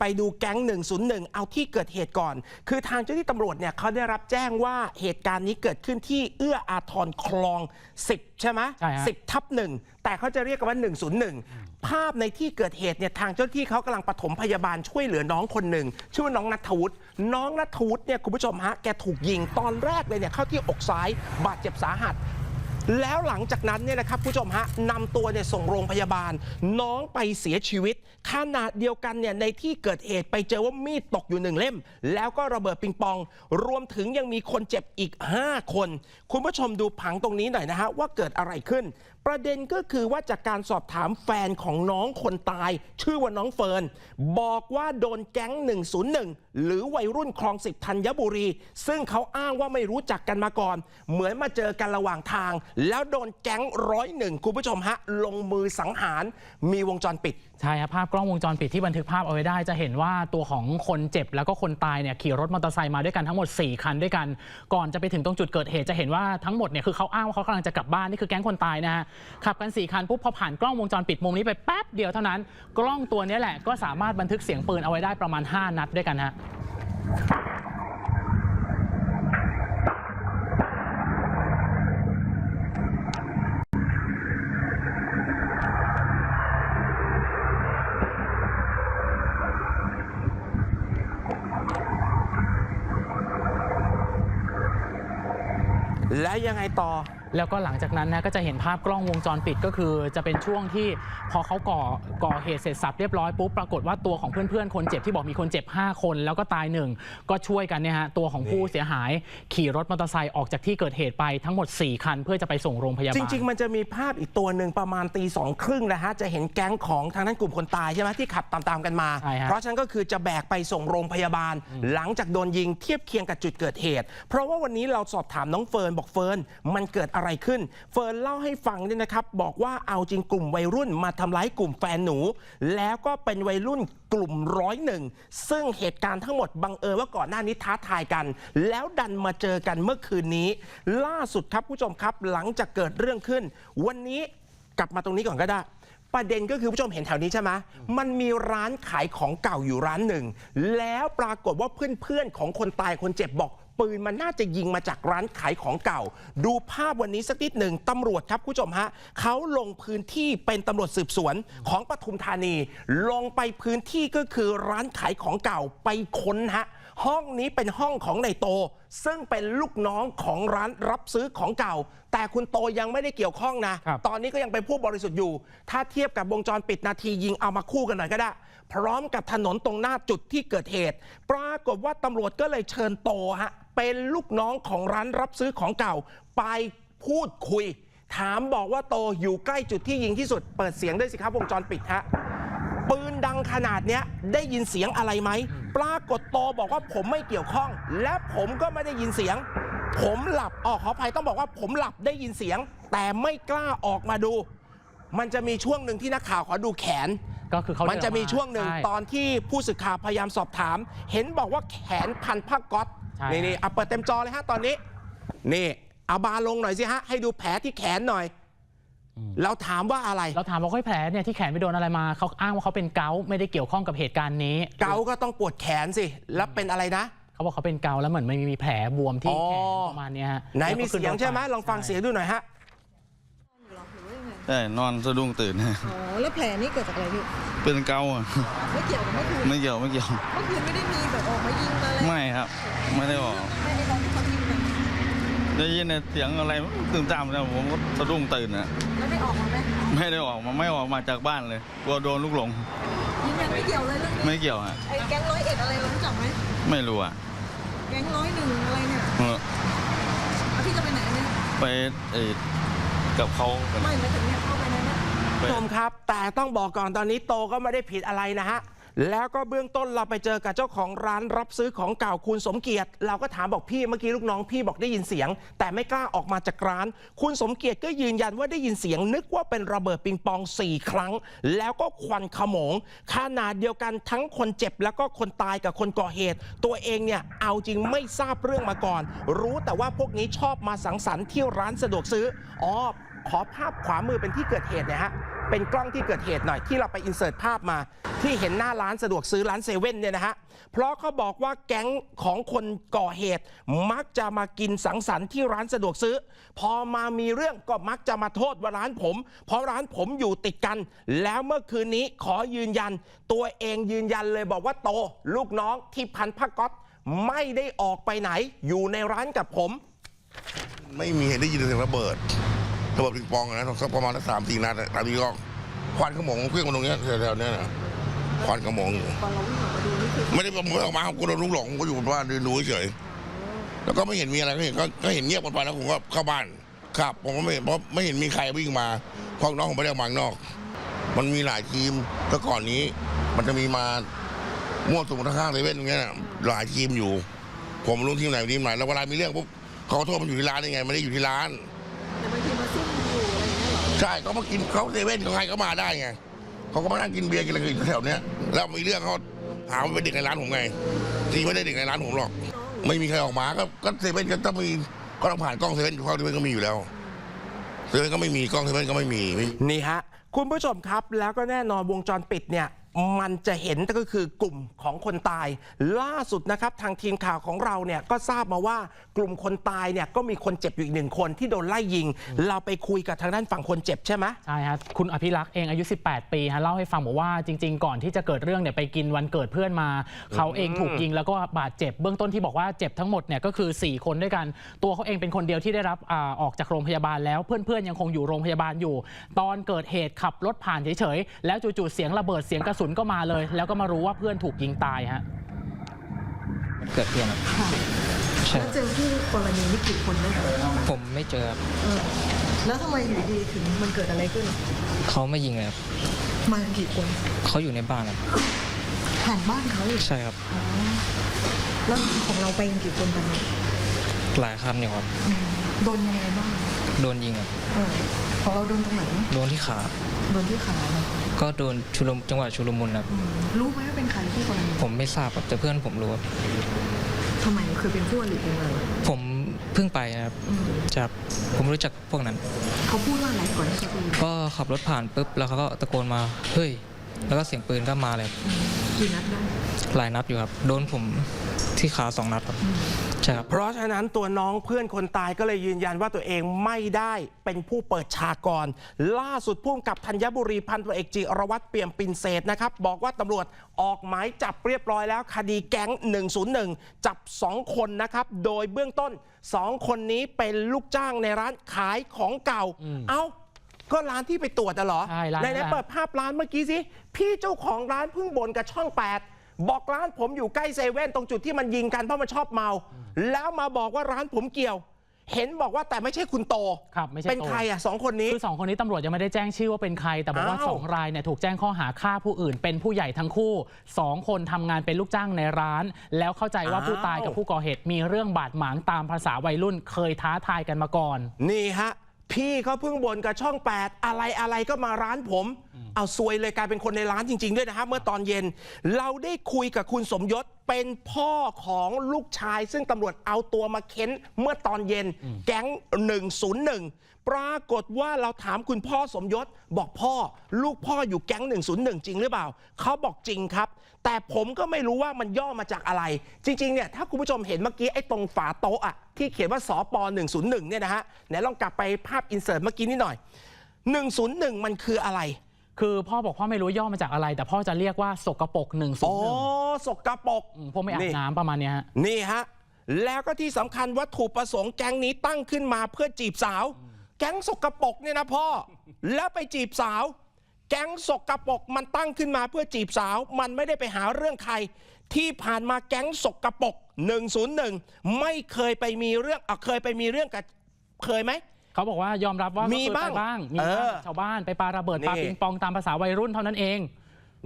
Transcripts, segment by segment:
ไปดูแก๊ง 101 เอาที่เกิดเหตุก่อน คือทางเจ้าหน้าที่ตำรวจเนี่ยเขาได้รับแจ้งว่าเหตุการณ์นี้เกิดขึ้นที่เอื้ออาทรคลอง 10 ใช่ไหมใช่ฮะสิบทับหนึ่งแต่เขาจะเรียกกันว่า 101 ภาพในที่เกิดเหตุเนี่ยทางเจ้าหน้าที่เขากำลังปฐมพยาบาลช่วยเหลือน้องคนหนึ่ง ชื่อว่าน้องนัทวุฒิน้องนัทวุฒิเนี่ยคุณผู้ชมฮะแกถูกยิงตอนแรกเลยเนี่ยเข้าที่อกซ้ายบาดเจ็บสาหัส แล้วหลังจากนั้นเนี่ยนะครับผู้ชมฮะนำตัวเนี่ยส่งโรงพยาบาล น้องไปเสียชีวิตขณะเดียวกันเนี่ยในที่เกิดเหตุไปเจอว่ามีดตกอยู่หนึ่งเล่ม แล้วก็ระเบิดปิงปอง รวมถึงยังมีคนเจ็บอีก 5 คน คุณผู้ชมดูผังตรงนี้หน่อยนะฮะว่าเกิดอะไรขึ้น ประเด็นก็คือว่าจากการสอบถามแฟนของน้องคนตาย ชื่อว่าน้องเฟิร์น บอกว่าโดนแก๊ง 101 หรือวัยรุ่นคลองสิบธัญบุรี ซึ่งเขาอ้างว่าไม่รู้จักกันมาก่อน เหมือนมาเจอกันระหว่างทาง แล้วโดนแก๊งร้อยหนึ่งคุณผู้ชมฮะ ลงมือสังหารมีวงจรปิดใช่ครับภาพกล้องวงจรปิดที่บันทึกภาพเอาไว้ได้ จะเห็นว่าตัวของคนเจ็บแล้วก็คนตายเนี่ยขี่รถมอเตอร์ไซค์มาด้วยกันทั้งหมด 4 คันด้วยกัน ก่อนจะไปถึงตรงจุดเกิดเหตุจะเห็นว่าทั้งหมดเนี่ยคือเขาอ้างว่าเขากำลังจะกลับบ้านนี่คือแก๊งคนตายนะฮะขับกัน4คันปุ๊บพอผ่านกล้องวงจรปิดมุมนี้ไปแป๊บเดียวเท่านั้น กล้องตัวนี้แหละก็สามารถบันทึกเสียงปืนเอาไว้ได้ประมาณ 5 นัดด้วยกันฮะและยังไงต่อ แล้วก็หลังจากนั้นนะก็จะเห็นภาพกล้องวงจรปิดก็คือ จะเป็นช่วงที่พอเขาก่อก่อเหตุเสร็จสับเรียบร้อยปุ๊บปรากฏว่าตัวของเพื่อนๆ คนเจ็บที่บอกมีคนเจ็บ 5 คน แล้วก็ตายหนึ่งก็ช่วยกันเนี่ยฮะตัวของผู้เสียหายขี่รถมอเตอร์ไซค์ออกจากที่เกิดเหตุไปทั้งหมด 4 คัน เพื่อจะไปส่งโรงพยาบาลจริง ๆ มันจะมีภาพอีกตัวหนึ่งประมาณตีสองครึ่งนะฮะจะเห็นแก๊งของทางด้านกลุ่มคนตายใช่ไหมที่ขับตามๆกันมาใช่ฮะเพราะฉะนั้นก็คือจะแบกไปส่งโรงพยาบาล หลังจากโดนยิงเทียบเคียงกับจุดเกิดเหตุ เพราะว่าวันนี้เราสอบถามน้องเฟิร์นบอกเฟิร์นมันเกิดอะไรขึ้น เฟิร์นเล่าให้ฟังเนี่ยนะครับ บอกว่าเอาจริงกลุ่มวัยรุ่นมาทำร้ายกลุ่มแฟนหนู แล้วก็เป็นวัยรุ่นกลุ่มร้อยหนึ่งซึ่งเหตุการณ์ทั้งหมดบังเอิญว่าก่อนหน้านี้ท้าทายกัน แล้วดันมาเจอกันเมื่อคืนนี้ ล่าสุดครับผู้ชมครับหลังจากเกิดเรื่องขึ้น วันนี้กลับมาตรงนี้ก่อนก็ได้ประเด็นก็คือผู้ชมเห็นแถวนี้ใช่ไหมมันมีร้านขายของเก่าอยู่ร้านหนึ่ง แล้วปรากฏว่าเพื่อนๆของคนตายคนเจ็บบอก ปืนมันน่าจะยิงมาจากร้านขายของเก่า ดูภาพวันนี้สักนิดหนึ่งตำรวจครับผู้ชมฮะเขาลงพื้นที่เป็นตำรวจสืบสวนของปทุมธานี ลงไปพื้นที่ก็คือร้านขายของเก่าไปค้นฮะห้องนี้เป็นห้องของนายโต ซึ่งเป็นลูกน้องของร้านรับซื้อของเก่า แต่คุณโตยังไม่ได้เกี่ยวข้องนะครับตอนนี้ก็ยังเป็นผู้บริสุทธิ์อยู่ ถ้าเทียบกับวงจรปิดนาทียิงเอามาคู่กันหน่อยก็ได้ พร้อมกับถนนตรงหน้าจุดที่เกิดเหตุ ปรากฏว่าตำรวจก็เลยเชิญโตฮะเป็นลูกน้องของร้านรับซื้อของเก่า ไปพูดคุย ถามบอกว่าโตอยู่ใกล้จุดที่ยิงที่สุด เปิดเสียงด้วยสิครับวงจรปิดฮะปืนดังขนาดเนี้ยได้ยินเสียงอะไรไหม ปรากฏโตบอกว่าผมไม่เกี่ยวข้อง และผมก็ไม่ได้ยินเสียง ผมหลับออกขออภัยต้องบอกว่าผมหลับได้ยินเสียง แต่ไม่กล้าออกมาดู มันจะมีช่วงหนึ่งที่นักข่าวขอดูแขน ก็คือเขามันจะมีช่วงหนึ่งใช่ตอนที่ผู้สื่อข่าวพยายามสอบถาม เห็นบอกว่าแขนพันผ้าก๊อตใช่ นี่นี่เอาเปิดเต็มจอเลยฮะตอนนี้ นี่เอาบาร์ลงหน่อยสิฮะให้ดูแผลที่แขนหน่อย เราถามว่าอะไร เราถามว่าค่อยแผลเนี่ยที่แขนไปโดนอะไรมาเขาอ้างว่าเขาเป็นเกาต์ไม่ได้เกี่ยวข้องกับเหตุการณ์นี้เกาก็ต้องปวดแขนสิ แล้วเป็นอะไรนะ เขาบอกเขาเป็นเกาต์แล้วเหมือนไม่มีแผลบวมที่อ๋อแขนประมาณเนี้ยฮะไหนแล้วก็มีขึ้เสียงใช่ไหมรถฟลองฟังเสียงดูหน่อยฮะ หรอหรือว่ายังไง ใช่นอนสะดุ้งตื่น อ๋อ แล้วแผลนี่เกิดจากอะไรพี่ เป็นเกาอะไม่เกี่ยวกับเมื่อคืนไม่เกี่ยวไม่เกี่ยว เมื่อคืนไม่ได้มีแบบออกมายิงมาอะไรไม่ครับ ไม่ได้บอก ไม่ได้ตอนที่เขายิงกันได้ยินเสียงอะไรตื่นตามนะผมก็สะดุ้งตื่นนะแล้วได้ออกมาไหมไม่ได้ออกมาไม่ออกมาจากบ้านเลยกลัวโดนลูกหลงยิงกันไม่เกี่ยวเลยเรื่องนี้ไม่เกี่ยวฮะไอ้แก๊งร้อยเอ็ดอะไรเรารู้จักไหมไม่รู้อะแก๊งร้อยหนึ่งอะไรเนี่ยเออเอาที่จะไปไหนเนี่ยไปเออกับเขากันไม่มาถึงเนี่ย ผู้ชมครับ แต่ต้องบอกก่อนตอนนี้โตก็ไม่ได้ผิดอะไรนะฮะ แล้วก็เบื้องต้นเราไปเจอกับเจ้าของร้านรับซื้อของเก่าคุณสมเกียรติ เราก็ถามบอกพี่เมื่อกี้ลูกน้องพี่บอกได้ยินเสียง แต่ไม่กล้าออกมาจากร้าน คุณสมเกียรติก็ยืนยันว่าได้ยินเสียง นึกว่าเป็นระเบิดปิงปอง 4 ครั้ง แล้วก็ควันขโมงขนาดเดียวกันทั้งคนเจ็บแล้วก็คนตายกับคนก่อเหตุ ตัวเองเนี่ยเอาจริงไม่ทราบเรื่องมาก่อน รู้แต่ว่าพวกนี้ชอบมาสังสรรค์ที่ร้านสะดวกซื้ออ๋อ ขอภาพขวามือเป็นที่เกิดเหตุนี่ยฮะเป็นกล้องที่เกิดเหตุหน่อยที่เราไปอินเสิร์ตภาพมา ที่เห็นหน้าร้านสะดวกซื้อร้านเซเว่นเนี่ยนะฮะเพราะเขาบอกว่าแก๊งของคนก่อเหตุ มักจะมากินสังสรรค์ที่ร้านสะดวกซื้อ พอมามีเรื่องก็มักจะมาโทษว่าร้านผม เพราะร้านผมอยู่ติดกัน แล้วเมื่อคืนนี้ขอยืนยัน ตัวเองยืนยันเลยบอกว่าโต ลูกน้องที่พันผ้าก๊อตไม่ได้ออกไปไหน อยู่ในร้านกับผม ไม่มีเห็นได้ยินเสียงระเบิด ระเบิดปิงปองอะนะสักประมาณสักสามสี่นัดอะตามที่ก็ควันขโมงเครื่องมาตรงเนี้ยแถวๆเนี้ยนะควันขโมงอยู่ตอนเราวิ่งออกมาดูนี่คือไม่ได้ประมวลออกมาผมก็โดนลูกหลงผมก็อยู่บ้านดูเฉยๆแล้วก็ไม่เห็นมีอะไรก็เห็นก็ก็เห็นเงียบหมดไปแล้วผมก็เข้าบ้านครับผมก็ไม่เห็นเพราะไม่เห็นมีใครวิ่งมาเพราะน้องผมไม่ได้ออกมาข้างนอก มันมีหลายทีมแต่ก่อนนี้ มันจะมีมามั่วสุมข้างๆเซเว่นตรงเนี้ยน่ะหลายทีมอยู่ ผมรู้ทีมไหนทีมไหนแล้วเวลามีเรื่องปุ๊บเขาโทษมันอยู่ที่ร้านยังไงไม่ได้อยู่ที่ร้าน ใช่เขามากินเขาเซเว่นเขาใครก็มาได้ไงเขาก็มานั่งกินเบียร์กินอะไรกันอยู่แถวเนี้ยแล้วมีเรื่องเขาหาว่าเป็นเด็กในร้านผมไงจริงไม่ได้เด็กในร้านผมหรอก ไม่มีใครออกมาก็ก็เซเว่นก็ต้องมีก็ต้องผ่านกล้องเซเว่นกล้องเซเว่นก็มีอยู่แล้วเซเว่นก็ไม่มีกล้องเซเว่นก็ไม่มีนี่ฮะคุณผู้ชมครับแล้วก็แน่นอนวงจรปิดเนี่ย มันจะเห็นก็คือกลุ่มของคนตาย ล่าสุดนะครับทางทีมข่าวของเราเนี่ยก็ทราบมาว่ากลุ่มคนตายเนี่ยก็มีคนเจ็บอยู่อีกหนึ่งคนที่โดนไล่ยิง เราไปคุยกับทางด้านฝั่งคนเจ็บใช่ไหมใช่ฮะคุณอภิรักษ์เองอายุ 18 ปีฮะเล่าให้ฟังบอกว่าจริง ๆ ก่อนที่จะเกิดเรื่องเนี่ยไปกินวันเกิดเพื่อนมา เขาเองถูกยิงแล้วก็บาดเจ็บเบื้องต้นที่บอกว่าเจ็บทั้งหมดเนี่ยก็คือ 4 คนด้วยกันตัวเขาเองเป็นคนเดียวที่ได้รับอออกจากโรงพยาบาลแล้วเพื่อนๆยังคงอยู่โรงพยาบาลอยู่ ตอนเกิดเหตุขับรถผ่านเฉยๆแล้วจู่ๆเสียงระเบิดเสียงกระสุนก็มาเลย แล้วก็มารู้ว่าเพื่อนถูกยิงตายฮะมันเกิดเพียงครับค่ะใช่แล้วเจอผู้กรณีนี่กี่คนได้คะผมไม่เจอครับเออแล้วทำไมอยู่ดีถึงมันเกิดอะไรขึ้น เขาไม่ยิงเลยครับมากันกี่คนเขาอยู่ในบ้านครับผ่านบ้านเขาอีกใช่ครับอ๋อแล้วของเราไปกันกี่คนตอนนี้หลายคันอยู่ครับอืมโดนยังไงบ้างโดนยิงครับเออของเราโดนตรงไหนโดนที่ขา โดนที่ขาเนอะ ก็โดนชุลมจังหวะชุลมุนครับอืมรู้ไหมว่าเป็นใครผู้กรณีผมไม่ทราบครับแต่เพื่อนผมรู้ครับทำไมเคยเป็นคู่อริกันเลยผมเพิ่งไปนะครับอืมจากผมรู้จักพวกนั้น เขาพูดว่าอะไรก่อนที่เขาจะยิงก็ขับรถผ่านปุ๊บแล้วเขาก็ตะโกนมาเฮ้ยแล้วก็เสียงปืนก็มาเลยครับอืมกี่นัดได้หลายนัดอยู่ครับ โดนผม ที่ขาสองนัดครับใช่ครับเพราะฉะนั้นตัวน้องเพื่อนคนตายก็เลยยืนยันว่าตัวเองไม่ได้เป็นผู้เปิดฉากก่อน ล่าสุดผู้กำกับธัญบุรีพันตำรวจเอกจิรวัตรเปี่ยมปินเศษนะครับ บอกว่าตำรวจออกหมายจับเรียบร้อยแล้ว คดีแก๊ง 101 จับ 2 คนนะครับ โดยเบื้องต้น 2 คนนี้เป็นลูกจ้างในร้านขายของเก่า เอ้าก็ร้านที่ไปตรวจอะเหรอใช่ร้าน ไหนั้นนแหละๆเปิดภาพร้านเมื่อกี้สิพี่เจ้าของร้านเพิ่งบ่นกับช่อง 8 บอกร้านผมอยู่ใกล้เซเว่นตรงจุดที่มันยิงกันเพราะมันชอบเมา แล้วมาบอกว่าร้านผมเกี่ยว เห็นบอกว่าแต่ไม่ใช่คุณโต ครับไม่ใช่เป็นโต ใครอะสองคนนี้ คือสองคนนี้ตำรวจยังไม่ได้แจ้งชื่อว่าเป็นใคร แต่บอกว่าอ้าว สองรายเนี่ยถูกแจ้งข้อหาฆ่าผู้อื่น เป็นผู้ใหญ่ทั้งคู่สองคนทำงานเป็นลูกจ้างในร้าน แล้วเข้าใจว่าผู้ตายกับผู้ก่อเหตุมีเรื่องบาดหมางตามภาษาวัยรุ่น เคยท้าทายกันมาก่อน นี่ฮะ พี่เขาเพิ่งบ่นกับช่อง 8 อะไรอะไรก็มาร้านผม เอาซวยเลยกลายเป็นคนในร้านจริง ๆ ด้วยนะฮะเมื่อตอนเย็น เราได้คุยกับคุณสมยศเป็นพ่อของลูกชาย ซึ่งตำรวจเอาตัวมาเค้นเมื่อตอนเย็น แก๊ง 101 ปรากฏว่าเราถามคุณพ่อสมยศ บอกพ่อ ลูกพ่ออยู่แก๊ง 101 จริงหรือเปล่า เขาบอกจริงครับ แต่ผมก็ไม่รู้ว่ามันย่อมาจากอะไร จริง ๆ เนี่ยถ้าคุณผู้ชมเห็นเมื่อกี้ไอ้ตรงฝาโต๊ะอะที่เขียนว่าสป101 เนี่ยนะฮะไหนลองกลับไปภาพอินเสิร์ตเมื่อกี้นิดหน่อย 101 มันคืออะไร คือพ่อบอกพ่อไม่รู้ย่อมาจากอะไร แต่พ่อจะเรียกว่าสกปรกหนึ่งศูอ๋นอย์หนึ่งสกปรกพวกไม่อาบน้ำประมาณเนี้ยฮะ นี่ฮะ แล้วก็ที่สำคัญวัตถุประสงค์แก๊งนี้ตั้งขึ้นมาเพื่อจีบสาว แก๊งสกปรกเนี่ยนะพ่อ แล้วไปจีบสาว แก๊งสกปรกมันตั้งขึ้นมาเพื่อจีบสาว มันไม่ได้ไปหาเรื่องใคร ที่ผ่านมาแก๊งสกปรก101 ไม่เคยไปมีเรื่องอะเคยไปมีเรื่องกับเคยไหม เขาบอกว่ายอมรับว่ามีก็เคยบ้างไปบ้างมีเอบ้างอกับชาวบ้านไปปาระเบิดนี่ปาปิงปองตามภาษาวัยรุ่นเท่านั้นเอง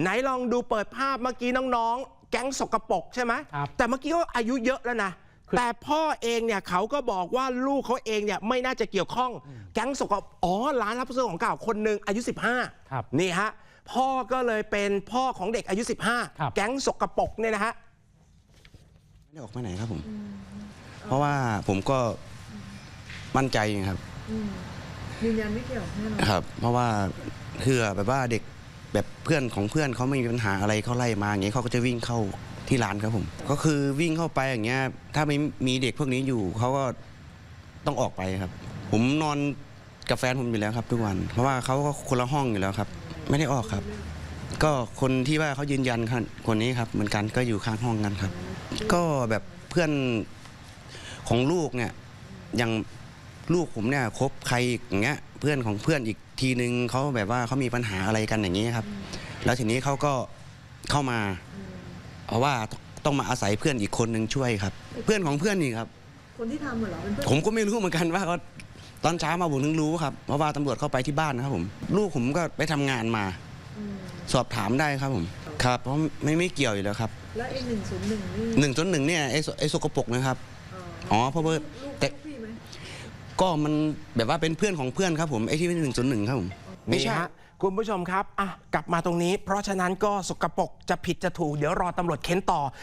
ไหนลองดูเปิดภาพเมื่อกี้น้องๆ แก๊งสกปรกใช่ไหมครับแต่เมื่อกี้ก็อายุเยอะแล้วนะคือแต่พ่อเองเนี่ยเขาก็บอกว่าลูกเขาเองเนี่ยไม่น่าจะเกี่ยวข้องแก๊งสกปรกอ๋อร้านรับซื้อของเก่าคนหนึ่งอายุ 15ครับนี่ฮะพ่อก็เลยเป็นพ่อของเด็กอายุครับ15 แก๊งสกปรกเนี่ยนะฮะไม่ได้ออกมาไหนครับผม เพราะว่าผมก็มั่นใจครับอืม ยืนยันไม่เกี่ยวแน่นอนครับ เพราะว่าเพื่อแบบว่าเด็กแบบเพื่อนของเพื่อนเขาไม่มีปัญหาอะไรเขาไล่มาอย่างเงี้ยเขาก็จะวิ่งเข้าที่ร้านครับผม ก็คือวิ่งเข้าไปอย่างเงี้ย ถ้าไม่มีเด็กพวกนี้อยู่เขาก็ต้องออกไปครับ ผมนอนกับแฟนผมอยู่แล้วครับ ทุกวัน เพราะว่าเขาก็คนละห้องอยู่แล้วครับ ไม่ได้ออกครับ ก็คนที่ว่าเขายืนยันครับคนนี้ครับ เหมือนกันก็อยู่ข้างห้องกันครับ ก็แบบเพื่อนของลูกเนี่ยอย่าง ลูกผมเนี่ยคบใครอีกอย่างเงี้ยเพื่อนของเพื่อนอีกทีนึงเขาแบบว่าเขามีปัญหาอะไรกันอย่างนี้ครับ แล้วทีนี้เขาก็เข้ามา เพราะว่าต้องมาอาศัยเพื่อนอีกคนหนึ่งช่วยครับ เพื่อนของเพื่อนนี่ครับ คนที่ทำเหรอเป็นเพื่อนผมก็ไม่รู้เหมือนกันว่าเขาตอนเช้ามาผมถึงรู้ครับเพราะว่าตำรวจเข้าไปที่บ้านนะครับผม ลูกผมก็ไปทำงานมา อืมสอบถามได้ครับผมครับเพราะไม่ไม่เกี่ยวอยู่แล้วครับแล้วไอ้หนึ่งศูนย์หนึ่งนี่หนึ่งจนหนึ่งเนี่ยไอ้สไอ้สกปรกนะครับอ๋อเพราะว่าลูกแต่ ลูกพี่ไหม ก็มันแบบว่าเป็นเพื่อนของเพื่อนครับผมไอ้ที่เป็นหนึ่งจนหนึ่งครับผมนี่ฮะคุณผู้ชมครับอะกลับมาตรงนี้ เพราะฉะนั้นก็สกปรกจะผิดจะถูก เดี๋ยวรอตำรวจเค้นต่อ